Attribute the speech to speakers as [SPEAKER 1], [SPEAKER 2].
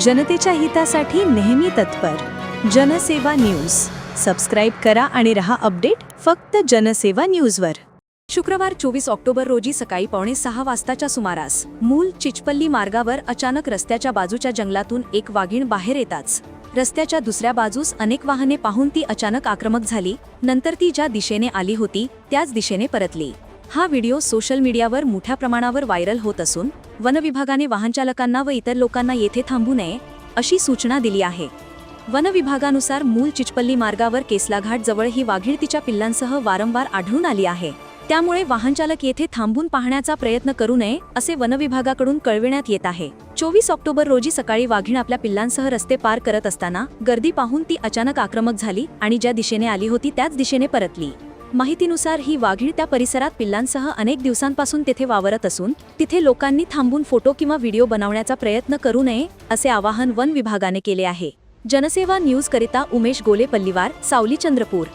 [SPEAKER 1] जनतेच्या हितासाठी नेहमी तत्पर. जनसेवा न्यूज. सबस्क्राईब करा आणि रहा अपडेट फक्त जनसेवा न्यूजवर. शुक्रवार चोवीस ऑक्टोबर रोजी सकाळी पावणे सहा वाजताच्या सुमारास मूल चिचपल्ली मार्गावर अचानक रस्त्याच्या बाजूच्या जंगलातून एक वाघीण बाहेर येताच रस्त्याच्या दुसऱ्या बाजूस अनेक वाहने पाहून ती अचानक आक्रमक झाली नंतर ती ज्या दिशेने आली होती त्याच दिशेने परतली. हा व्हिडिओ सोशल मीडियावर मोठ्या प्रमाणावर व्हायरल होत असून वनविभागाने वाहनचालकांना व इतर लोकांना येथे थांबू नये अशी सूचना दिली आहे. वनविभागानुसार मूल चिचपल्ली मार्गावर केसलाघाट जवळ ही वाघीण तिच्या पिल्लांसह वारंवार आढळून आली आहे. त्यामुळे वाहनचालक येथे थांबून पाहण्याचा प्रयत्न करू नये असे वनविभागाकडून कळविण्यात येत आहे. चोवीस ऑक्टोबर रोजी सकाळी वाघीण आपल्या पिल्लांसह रस्ते पार करत असताना गर्दी पाहून ती अचानक आक्रमक झाली आणि ज्या दिशेने आली होती त्याच दिशेने परतली. माहितीनुसार ही वाघीण त्या परिसरात पिल्लांसह अनेक दिवसांपासून तेथे वावरत असून तिथे लोकांनी थांबून फोटो किंवा व्हिडिओ बनवण्याचा प्रयत्न करू नये असे आवाहन वन विभागाने केले आहे. जनसेवा न्यूज करिता उमेश गोले पल्लीवार सावली चंद्रपूर.